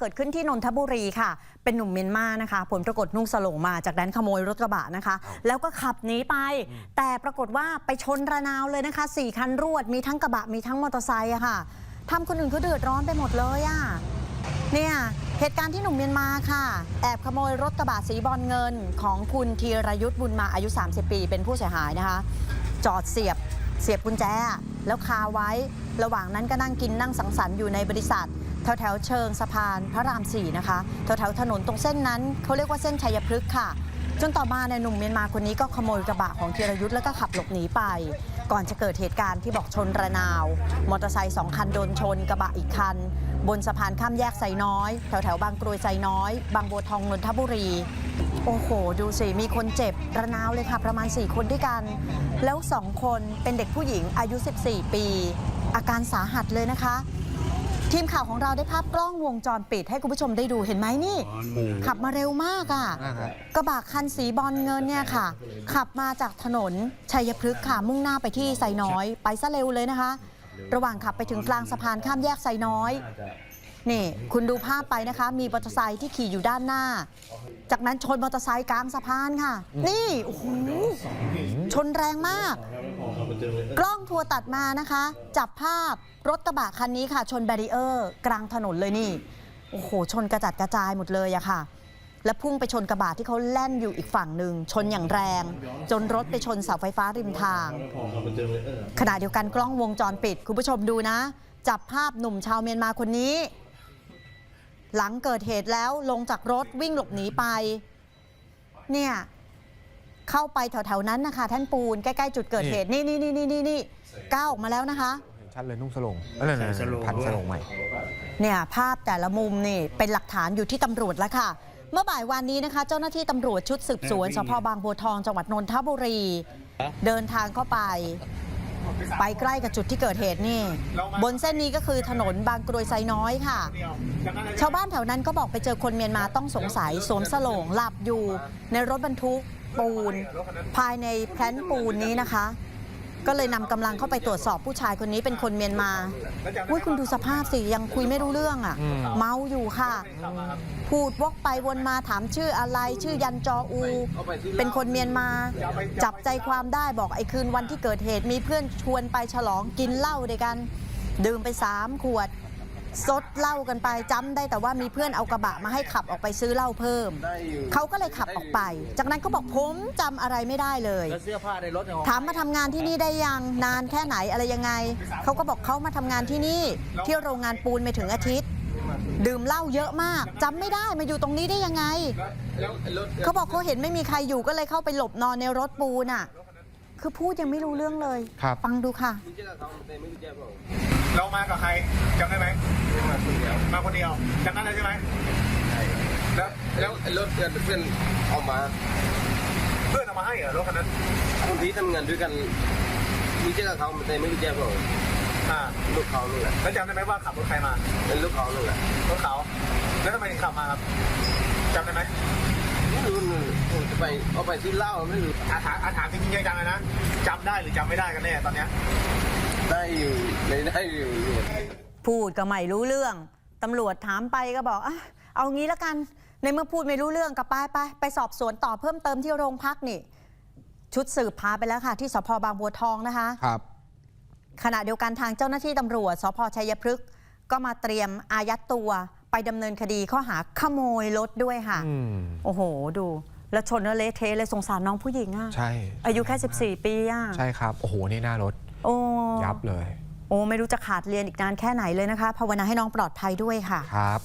เกิดขึ้นที่นนทบุรีค่ะ เป็นหนุ่มเมียนมานะคะ ผลปรากฏนุ่งสโลงมาจากนั้นขโมยรถกระบะนะคะ แล้วก็ขับหนีไป แต่ปรากฏว่าไปชนระนาวเลยนะคะสี่คันรวดมีทั้งกระบะมีทั้งมอเตอร์ไซค์อะค่ะทำคนอื่นเขาเดือดร้อนไปหมดเลยอะเนี่ยเหตุการณ์ที่หนุ่มเมียนมาค่ะ แอบขโมยรถกระบะสีบอลเงินของคุณธีรยุทธ์บุญมาอายุ 30 ปี เป็นผู้เสียหายนะคะ จอดเสียบ เสียบกุญแจ แล้วคาไว้ ระหว่างนั้นก็นั่งกินนั่งสังสรรค์อยู่ในบริษัท แถวแถวเชิงสะพานพระรามสี่นะคะแถวแถวถนนตรงเส้นนั้นเขาเรียกว่าเส้นชัยพฤกษ์ค่ะ จนต่อมาเนี่ยหนุ่มเมียนมาคนนี้ก็ขโมยกระบะของธีรยุทธ์แล้วก็ขับหลบหนีไป ก่อนจะเกิดเหตุการณ์ที่บอกชนระนาว มอเตอร์ไซค์สองคันโดนชนกระบะอีกคัน บนสะพานข้ามแยกไซน้อย แถวแถวบางกรวยไซน้อย บางบัวทองนนทบุรี โอ้โห ดูสิ มีคนเจ็บระนาวเลยค่ะ ประมาณ 4 คนด้วยกัน แล้ว 2 คนเป็นเด็กผู้หญิงอายุ 14 ปี อาการสาหัสเลยนะคะ ทีมข่าวของเราได้ภาพกล้องวงจรปิด ให้คุณผู้ชมได้ดูเห็นไหมนี่ ขับมาเร็วมากอะ่ะอ่าฮะกระบะคันสีบอลเงินเนี่ยค่ะ ขับมาจากถนนชัยพฤกษ์ค่ะ มุ่งหน้าไปที่ไซน้อย ไปซะเร็วเลยนะคะ ระหว่างขับไปถึงกลางสะพานข้ามแยกไซน้อย นี่คุณดูภาพไปนะคะ มีมอเตอร์ไซค์ที่ขี่อยู่ด้านหน้า จากนั้นชนมอเตอร์ไซค์กลางสะพานค่ะ นี่โอ้โหชนแรงมาก กล้องทัวร์ตัดมานะคะ จับภาพรถกระบะคันนี้ค่ะ ชนแบรีเออร์กลางถนนเลยนี่โอ้โห ชนกระจัดกระจายหมดเลยอะค่ะ และพุ่งไปชนกระบะที่เขาแล่นอยู่อีกฝั่งหนึ่ง ชนอย่างแรง จนรถไปชนเสาไฟฟ้าริมทาง ขณะเดียวกันกล้องวงจรปิด คุณผู้ชมดูนะ จับภาพหนุ่มชาวเมียนมาคนนี้ หลังเกิดเหตุแล้วลงจากรถวิ่งหลบหนีไป เนี่ย เข้าไปแถวๆนั้นนะคะ ท่านปูนใกล้ๆจุดเกิดเหตุ นี่นี่นี่นี่นี่นี่ก้าวออกมาแล้วนะคะ เห็นชัดเลยนุ่งสลงเออนั่นใส่สโลงๆพันด้วยสลงใหม่ เนี่ย ภาพแต่ละมุมนี่เป็นหลักฐานอยู่ที่ตำรวจแล้วค่ะ เมื่อบ่ายวันนี้นะคะ เจ้าหน้าที่ตำรวจชุดสืบสวนสพบางบัวทองจังหวัดนนทบุรี เดินทางเข้าไป ไปใกล้กับจุดที่เกิดเหตุนี่ บนเส้นนี้ก็คือถนนบางกรวยไซน้อยค่ะ ชาวบ้านแถวนั้นก็บอกไปเจอคนเมียนมาต้องสงสัยสวมสโลงหลับอยู่ในรถบรรทุกปูน ภายในแพลนปูนนี้นะคะ ก็เลยนำกำลังเข้าไปตรวจสอบผู้ชายคนนี้เป็นคนเมียนมาอุ้ยคุณดูสภาพสิยังคุยไม่รู้เรื่องอะ่ะอืมเมาอยู่ค่ะ พูดวกไปวนมาถามชื่ออะไร ชื่อยันจออู เป็นคนเมียนมา จับใจความได้บอกไอ้คืนวันที่เกิดเหตุมีเพื่อนชวนไปฉลองกินเหล้าด้วยกัน ดื่มไปสามขวด ซดเหล้ากันไปจำได้แต่ว่ามีเพื่อนเอากระบะมาให้ขับออกไปซื้อเหล้าเพิ่ม เขาก็เลยขับออกไป จากนั้นเขาบอกผมจำอะไรไม่ได้เลยแล้วเสื้อผ้าในรถเนี่ยถามมาทำงานที่นี่ได้ยังนานแค่ไหนอะไรยังไง เขาก็บอกเขามาทำงานที่นี่ ที่โรงงานปูนไม่ถึงอาทิตย์ ดื่มเหล้าเยอะมากจำไม่ได้มาอยู่ตรงนี้ได้ยังไง เขาบอกเขาเห็นไม่มีใครอยู่ก็เลยเข้าไปหลบนอนในรถปูนอะ คือพูดยังไม่รู้เรื่องเลยครับฟังดูค่ะเรามากับใครจำได้ไห มมาคนเดียวจำได้เลยใช่ไหมแล้วแล้วไอ้รถเพื่อนเพื่อนเอามา เพื่อนเอามาให้เหรอรถคันนั้นคนที่ทำงานด้วยกัน มีเจ้าเขาแต่ไม่รู้แจ้ผมอ่าลูกเขานั่นแหละแล้วจำได้ไหมว่าขับรถใครมา เป็นลูกเขานั่นแหละรถเขาแล้วทำไมถึงขับมาครับจำได้ไหมไม่รู้นู่นจะไปเอาไปที่เหล้าไม่รู้อาถามอาถามจริงๆจังๆเลยนะจำได้หรือจำไม่ได้กันแน่ตอนเนี้ยได้อยู่ไม่ได้อยู่อยู่พูดก็ไม่รู้เรื่อง ตำรวจถามไปก็บอกอะเอางี้ละกัน ในเมื่อพูดไม่รู้เรื่องก็ไปไปไปสอบสวนต่อเพิ่มเติมที่โรงพักนี่ ชุดสืบพาไปแล้วค่ะ ที่สพบางบัวทองนะคะ ครับ ขณะเดียวกันทางเจ้าหน้าที่ตำรวจสพชัยพฤกษ์ก็มาเตรียมอายัดตัวไปดำเนินคดีข้อหาขโมยรถด้วยค่ะ อืม โอ้โห ดู แล้วชนแล้วเละเทะเลยสงสารน้องผู้หญิงอะใช่อายุแค่ 14 ปีอะใช่ครับ โอ้โห นี่หน้ารถ โอ้ยับเลย โอ้ไม่รู้จะขาดเรียนอีกนานแค่ไหนเลยนะคะภาวนาให้น้องปลอดภัยด้วยค่ะ ครับ